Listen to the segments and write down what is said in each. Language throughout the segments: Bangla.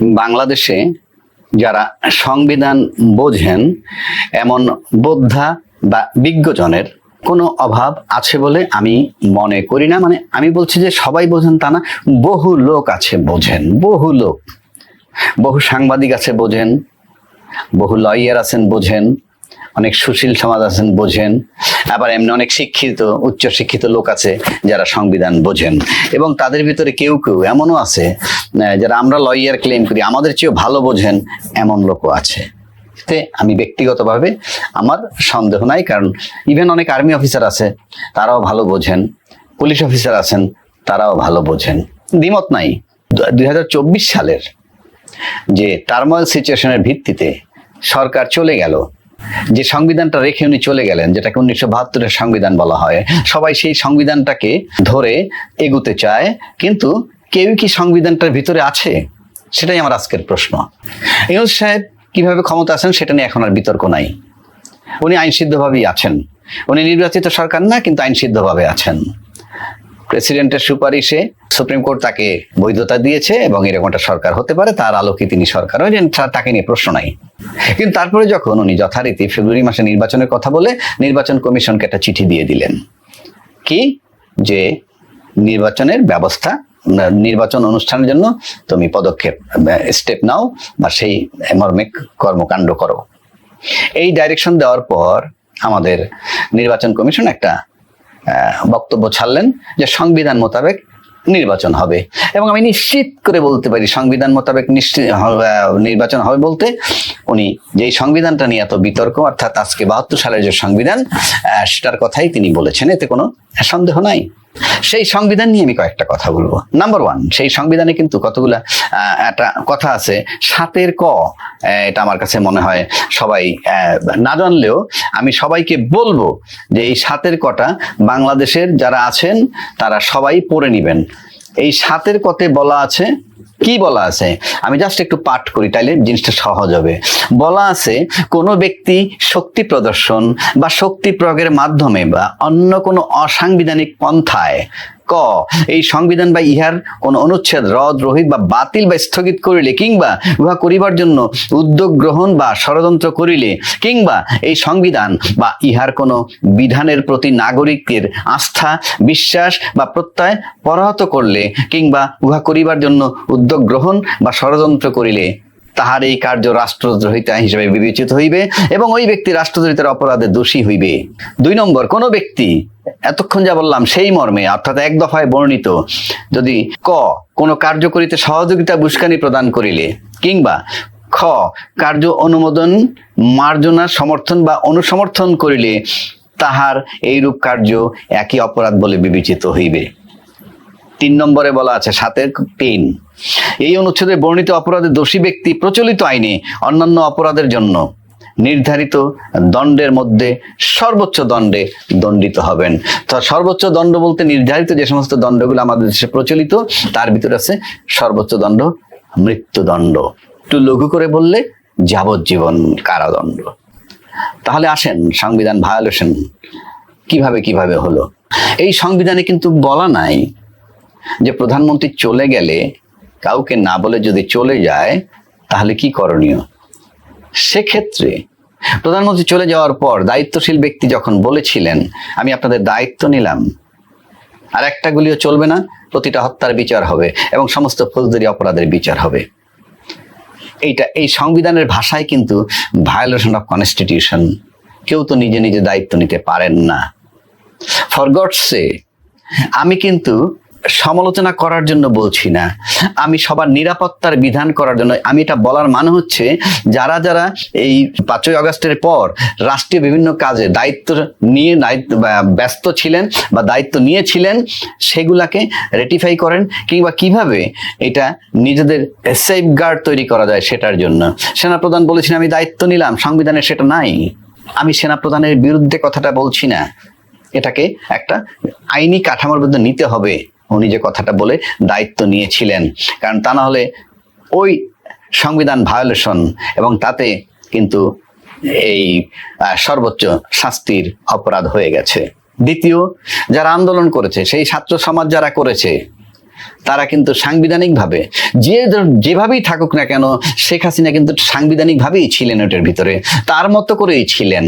বাংলাদেশে যারা সংবিধান বোঝেন, এমন বোদ্ধা বা বিজ্ঞজনের কোনো অভাব আছে বলে আমি মনে করি না। মানে আমি বলছি যে সবাই বোঝেন তা না, বহু লোক আছে বোঝেন, বহু লোক। বহু সাংবাদিক আছে বোঝেন, বহু লয়ার আছেন বোঝেন। অনেক সুশীল সমাজ আছেন, বোঝেন। আবার এমনি অনেক শিক্ষিত, উচ্চ শিক্ষিত লোক আছে যারা সংবিধান বোঝেন। এবং তাদের ভিতরে কেউ কেউ এমনও আছে যারা আমরা লয়ার ক্লেম করি, আমাদের চেয়েও ভালো বোঝেন এমন লোকও আছে। আমি ব্যক্তিগতভাবে আমার সন্দেহ নাই, কারণ ইভেন অনেক আর্মি অফিসার আছে, তারাও ভালো বোঝেন। পুলিশ অফিসার আছেন, তারাও ভালো বোঝেন। দ্বিমত নাই। দুই হাজার চব্বিশ সালের যে টার্মোয়াল সিচুয়েশনের ভিত্তিতে সরকার চলে গেল যে সংবিধানটা রেখে উনি চলে গেলেন, যেটাকে উনিশশো বাহাত্তরের সংবিধান বলা হয়, সবাই সেই সংবিধানটাকে ধরে এগুতে চায়, কিন্তু কেউ কি সংবিধানটার ভিতরে আছে? সেটাই আমার আজকের প্রশ্ন। ইউনুস সাহেব কীভাবে ক্ষমতা আছেন সেটা নিয়ে এখন আর বিতর্ক নাই। উনি আইনসিদ্ধভাবেই আছেন। উনি নির্বাচিত সরকার না, কিন্তু আইনসিদ্ধভাবে আছেন। প্রেসিডেন্টের সুপারিশে সুপ্রিম কোর্ট তাকে বৈধতা দিয়েছে এবং এরকম একটা সরকার হতে পারে, তার আলোকে তিনি সরকার হয়েছেন তাকে নিয়ে প্রশ্ন নাই। কিন্তু তারপরে যখন উনি যথারীতি ফেব্রুয়ারি মাসে নির্বাচনের কথা বলে নির্বাচন কমিশনকে একটা চিঠি দিয়ে দিলেন। কি? যে নির্বাচনের ব্যবস্থা নির্বাচন অনুষ্ঠানের জন্য তুমি পদক্ষেপ স্টেপ নাও বা সেই মর্মে কর্মকাণ্ড করো। এই ডাইরেকশন দেওয়ার পর আমাদের নির্বাচন কমিশন একটা বক্তব্য ছাড়লেন যে সংবিধান মোতাবেক নির্বাচন হবে। এবং আমি নিশ্চিত করে বলতে পারি, সংবিধান মোতাবেক নিশ্চিত নির্বাচন হবে বলতে উনি যে সংবিধানটা নিয়ে এত বিতর্ক, অর্থাৎ আজকে বাহাত্তর সালের যে সংবিধান সেটার কথাই তিনি বলেছেন। এতে কোনো সন্দেহ নাই। সেই সংবিধান নিয়ে আমি কয়েকটা কথা বলব। নাম্বার ওয়ান সেই সংবিধানে কিন্তু কতগুলা একটা কথা আছে, সাতের ক এটা আমার কাছে মনে হয় সবাই না জানলেও আমি সবাইকে বলব যে এই সাতের কটা বাংলাদেশের যারা আছেন, তারা সবাই পড়ে নিবেন। এই সাতের কতে বলা আছে কি বলা আছে? আমি জাস্ট একটু পাঠ করি, তাইলে জিনিসটা সহজ হবে। বলা আছে, কোনো ব্যক্তি শক্তি প্রদর্শন বা শক্তি প্রয়োগের মাধ্যমে বা অন্য কোনো অসাংবিধানিক পন্থায় ক, এই সংবিধান বা ইহার কোন অনুচ্ছেদ, রদ, রহিত বা বাতিল বা স্থগিত করিলে কিংবা উহা করিবার জন্য উদ্যোগ গ্রহণ বা ষড়যন্ত্র করিলে কিংবা এই সংবিধান বা ইহার কোনো বিধানের প্রতি নাগরিকের আস্থা, বিশ্বাস বা প্রত্যয় পরাহত করলে কিংবা উহা করিবার জন্য উদ্যোগ গ্রহণ বা ষড়যন্ত্র করিলে তাহার এই কার্য রাষ্ট্রদ্রোহিতা হিসেবে বিবেচিত হইবে এবং ওই ব্যক্তি রাষ্ট্রদ্রোহিতার অপরাধে দোষী হইবে। দুই নম্বর, কোন ব্যক্তি, এতক্ষণ যা বললাম সেই মর্মে, অর্থাৎ এক দফায় বর্ণিত, যদি ক, কোনো কার্য করিতে সহযোগিতা বুস্কানি প্রদান করিলে, কিংবা খ, কার্য অনুমোদন, মার্জনা, সমর্থন বা অনুসমর্থন করিলে, তাহার এইরূপ কার্য একই অপরাধ বলে বিবেচিত হইবে। তিন নম্বরে বলা আছে, সাতের তিন। এই অনুচ্ছেদে বর্ণিত অপরাধে দোষী ব্যক্তি প্রচলিত আইনে অন্যান্য অপরাধের জন্য নির্ধারিত দণ্ডের মধ্যে সর্বোচ্চ দণ্ডে দণ্ডিত হবেন। তো সর্বোচ্চ দণ্ড বলতে নির্ধারিত যে সমস্ত দণ্ডগুলো আমাদের দেশে প্রচলিত, তার ভিতরে আছে সর্বোচ্চ দণ্ড, মৃত্যুদণ্ড। একটু লঘু করে বললে যাবজ্জীবন কারাদণ্ড। তাহলে আসেন সংবিধান ভায়োলেশন, কীভাবে কীভাবে হলো? এই সংবিধানে কিন্তু বলা নাই যে প্রধানমন্ত্রী চলে গেলে কাউকে না বলে যদি চলে যায়, তাহলে কি করণীয়? সেক্ষেত্রে প্রধানমন্ত্রী চলে যাওয়ার পর দায়িত্বশীল ব্যক্তি যখন বলেছিলেন, আমি আপনাদের দায়িত্ব নিলাম, আর একটা গুলিও চলবে না, প্রতিটা হত্যার বিচার হবে এবং সমস্ত ফৌজদারি অপরাধের বিচার হবে। এইটা, এই সংবিধানের ভাষায় কিন্তু ভায়োলেশন অফ কনস্টিটিউশন কেউ তো নিজে নিজে দায়িত্ব নিতে পারেন না। ফর গডসে আমি কিন্তু সমালোচনা করার জন্য বলছি না। আমি সবার নিরাপত্তার বিধান করার জন্য, আমি এটা বলার মানে হচ্ছে যারা যারা এই পাঁচই আগস্টের পর রাষ্ট্রীয় বিভিন্ন কাজে দায়িত্ব নিয়ে, দায়িত্ব ব্যস্ত ছিলেন বা দায়িত্ব নিয়েছিলেন, সেগুলাকে রেটিফাই করেন কিংবা কীভাবে এটা নিজেদের সেফ গার্ড তৈরি করা যায় সেটার জন্য। সেনাপ্রধান বলেছেন, আমি দায়িত্ব নিলাম, সংবিধানে সেটা নাই। আমি সেনাপ্রধানের বিরুদ্ধে কথাটা বলছি না। এটাকে একটা আইনি কাঠামোর মধ্যে নিতে হবে। উনি যে কথাটা বলে দায়িত্ব নিয়েছিলেন। কারণ তা না হলে ওই সংবিধান ভায়োলেশন এবং তাতে কিন্তু এই সর্বোচ্চ শাস্তির অপরাধ হয়ে গেছে। দ্বিতীয়, যারা আন্দোলন করেছে, সেই ছাত্র সমাজ যারা করেছে, তারা কিন্তু সাংবিধানিকভাবে যে যেভাবেই থাকুক না কেন, শেখ হাসিনা কিন্তু সাংবিধানিকভাবেই ছিলেন ওটার ভিতরে। তার মতো করেই ছিলেন।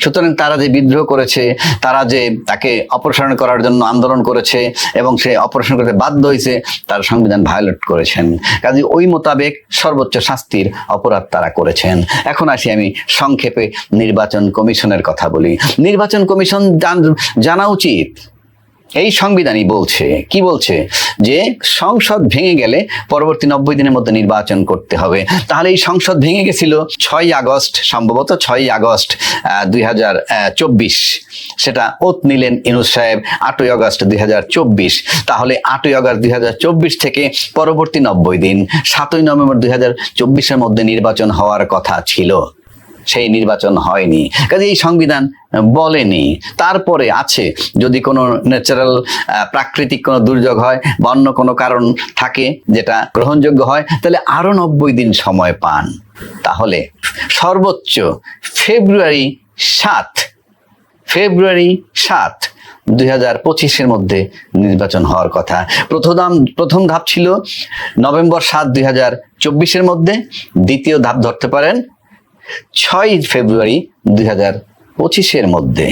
সুতরাং তারা যে বিদ্রোহ করেছে, তারা যে তাকে অপসারণ করার জন্য আন্দোলন করেছে এবং সে অপসারণ করতে বাধ্য হয়েছে, তার সংবিধান ভায়োলেট করেছেন। কাজে ওই মোতাবেক সর্বোচ্চ শাস্তির অপরাধ তারা করেছেন। এখন আসি আমি সংক্ষেপে নির্বাচন কমিশনের কথা বলি। নির্বাচন কমিশন জান- উচিত এই সংবিধানই বলছে, কি বলছে? যে সংসদ ভেঙে গেলে পরবর্তী নব্বই দিনের মধ্যে নির্বাচন করতে হবে। তাহলে এই সংসদ ভেঙে গেছিল ছয় আগস্ট, সম্ভবত ছয় আগস্ট দুই হাজার চব্বিশ। সেটা ওত নিলেন ইনুস সাহেব আটই আগস্ট দুই হাজার চব্বিশ। তাহলে আটই আগস্ট দুই হাজার চব্বিশ থেকে পরবর্তী নব্বই দিন, সাতই নভেম্বর দুই মধ্যে নির্বাচন হওয়ার কথা ছিল। সেই নির্বাচন হয়নি। কাজে এই সংবিধান বলেনি। তারপরে আছে, যদি কোনো ন্যাচারাল প্রাকৃতিক কোনো দুর্যোগ হয় বা অন্য কোনো কারণ থাকে যেটা গ্রহণযোগ্য হয়, তাহলে আরও নব্বই দিন সময় পান। তাহলে সর্বোচ্চ ফেব্রুয়ারি সাত ফেব্রুয়ারি সাত দুই হাজার পঁচিশের মধ্যে নির্বাচন হওয়ার কথা। প্রথম প্রথম ধাপ ছিল নভেম্বর সাত দুই হাজার চব্বিশের মধ্যে। দ্বিতীয় ধাপ ধরতে পারেন ছয় ফেব্রুয়ারি দুই হাজার পঁচিশের মধ্যে।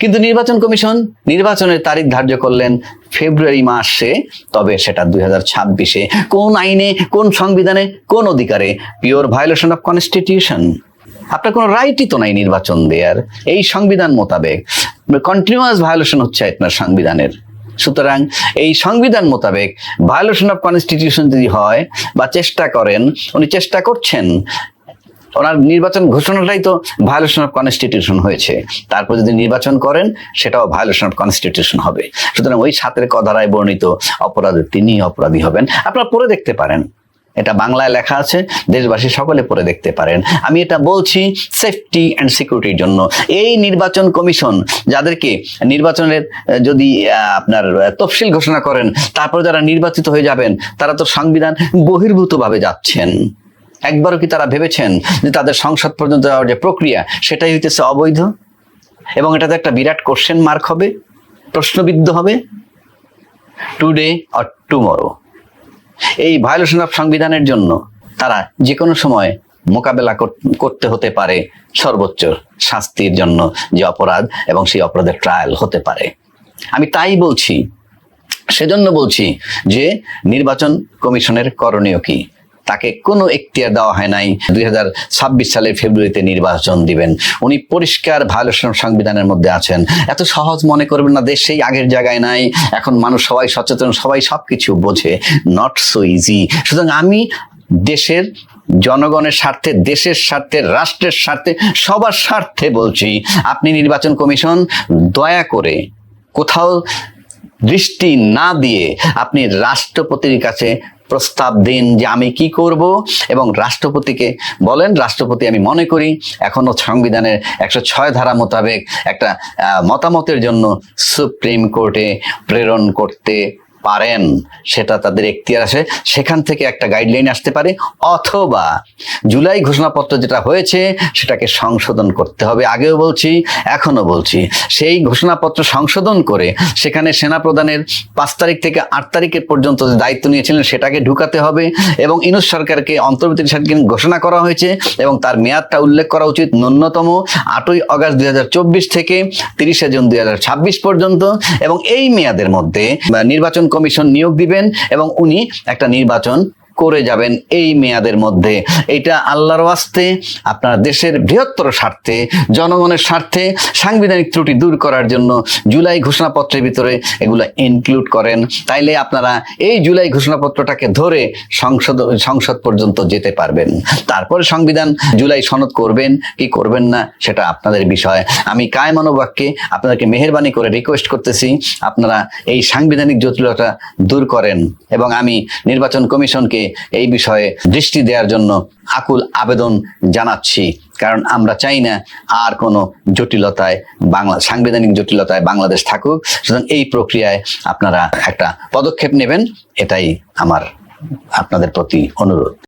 কিন্তু নির্বাচন কমিশন নির্বাচনের তারিখ ধার্য করলেন ফেব্রুয়ারি মাসে, তবে সেটা দুই হাজার ছাব্বিশে। কোন আইনে, কোন সংবিধানে, কোন অধিকারে? Pure violation of constitution. আপনার কোনো রাইটই তো নাই নির্বাচন দেওয়ার এই সংবিধান মোতাবেক। কন্টিনিউয়াস ভায়োলেশন হচ্ছে আপনার সংবিধানের। সুতরাং এই সংবিধান মোতাবেক ভায়োলেশন অফ কনস্টিটিউশন যদি হয় বা চেষ্টা করেন, উনি চেষ্টা করছেন ওনার নির্বাচন ঘোষণাটাই তো ভায়োলেশন অফ কনস্টিটিউশন হয়েছে। তারপর যদি নির্বাচন করেন, সেটাও ভায়োলেশন অফ কনস্টিটিউশন হবে। সুতরাং ওই সাতের কধারায় বর্ণিত অপরাধ তিনি অপরাধী হবেন। আপনারা পড়ে দেখতে পারেন। এটা বাংলায় লেখা আছে, দেশবাসী সকলে পড়ে দেখতে পারেন। আমি এটা বলছি সেফটি অ্যান্ড সিকিউরিটির জন্য। এই নির্বাচন কমিশন যাদেরকে নির্বাচনের যদি আপনার তফসিল ঘোষণা করেন, তারপর যারা নির্বাচিত হয়ে যাবেন, তারা তো সংবিধান বহির্ভূতভাবে যাচ্ছেন। একবারও কি তারা ভেবেছেন যে তাদের সংসদ পর্যন্ত যাওয়ার যে প্রক্রিয়া, সেটাই হইতেছে অবৈধ? এবং এটাতে একটা বিরাট কোশ্চেন মার্ক হবে, প্রশ্নবিদ্ধ হবে টুডে অর টুমরো এই ভায়োলেশন অফ সংবিধানের জন্য তারা যে কোনো সময় মোকাবেলা করতে হতে পারে সর্বোচ্চ শাস্তির জন্য যে অপরাধ এবং সেই অপরাধের ট্রায়াল হতে পারে। আমি তাই বলছি, সেজন্য বলছি যে নির্বাচন কমিশনের করণীয় কি? তাকে কোনো এখতিয়ার দেওয়া হয় নাই। দুই হাজার ছাব্বিশ সালের ফেব্রুয়ারিতে নির্বাচন দিবেন। উনি পরিষ্কার ভায়োলেশন সংবিধানের মধ্যে আছেন। এত সহজ মনে করবেন না, দেশ সেই আগের জায়গায় নাই। এখন মানুষ সবাই সচেতন, সবাই সব কিছু বোঝে। নট সো ইজি সুতরাং আমি দেশের জনগণের স্বার্থে, দেশের স্বার্থে, রাষ্ট্রের স্বার্থে, সবার স্বার্থে বলছি, আপনি নির্বাচন কমিশন, দয়া করে কোথাও দৃষ্টি না দিয়ে আপনি রাষ্ট্রপতির কাছে প্রস্তাব দিন যে আমি কি করব এবং রাষ্ট্রপতিকে বলেন, রাষ্ট্রপতি আমি মনে করি এখনও সংবিধানের একশো ছয় ধারা মোতাবেক একটা মতামতের জন্য সুপ্রিম কোর্টে প্রেরণ করতে পারেন, সেটা তাদের এখতিয়ার আসে সেখান থেকে একটা গাইডলাইন আসতে পারে, অথবা জুলাই ঘোষণাপত্র যেটা হয়েছে, সেটাকে সংশোধন করতে হবে। আগেও বলছি এখনও বলছি। সেই ঘোষণাপত্র সংশোধন করে সেখানে সেনা প্রধানের পাঁচ তারিখ থেকে আট তারিখের পর্যন্ত যে দায়িত্ব নিয়েছিলেন, সেটাকে ঢুকাতে হবে এবং ইনুস সরকারকে অন্তর্বর্তী সরকার ঘোষণা করা হয়েছে এবং তার মেয়াদটা উল্লেখ করা উচিত। ন্যূনতম আটই আগস্ট দুই হাজার চব্বিশ থেকে তিরিশে জুন দু হাজার ছাব্বিশ পর্যন্ত এবং এই মেয়াদের মধ্যে নির্বাচন কমিশন নিয়োগ দিবেন এবং উনি একটা নির্বাচন করে যাবেন এই মেয়াদের মধ্যে। এটা আল্লাহর ওয়াস্তে, আপনার দেশের বৃহত্তর স্বার্থে, জনগণের স্বার্থে, সাংবিধানিক ত্রুটি দূর করার জন্য জুলাই ঘোষণাপত্রের ভিতরে এগুলো ইনক্লুড করেন। তাইলে আপনারা এই জুলাই ঘোষণাপত্রটাকে ধরে সংসদ সংসদ পর্যন্ত যেতে পারবেন। তারপরে সংবিধান জুলাই সনদ করবেন, কি করবেন না, সেটা আপনাদের বিষয়। আমি কায় মনোবাক্যে আপনাদেরকে মেহরবানি করে রিকোয়েস্ট করতেছি, আপনারা এই সাংবিধানিক জটিলতা দূর করেন। এবং আমি নির্বাচন কমিশনকে এই বিষয়ে দৃষ্টি দেওয়ার জন্য আকুল আবেদন জানাচ্ছি। কারণ আমরা চাই না আর কোনো জটিলতায় বাংলা সাংবিধানিক জটিলতায় বাংলাদেশ থাকুক। সুতরাং এই প্রক্রিয়ায় আপনারা একটা পদক্ষেপ নেবেন। এটাই আমার আপনাদের প্রতি অনুরোধ।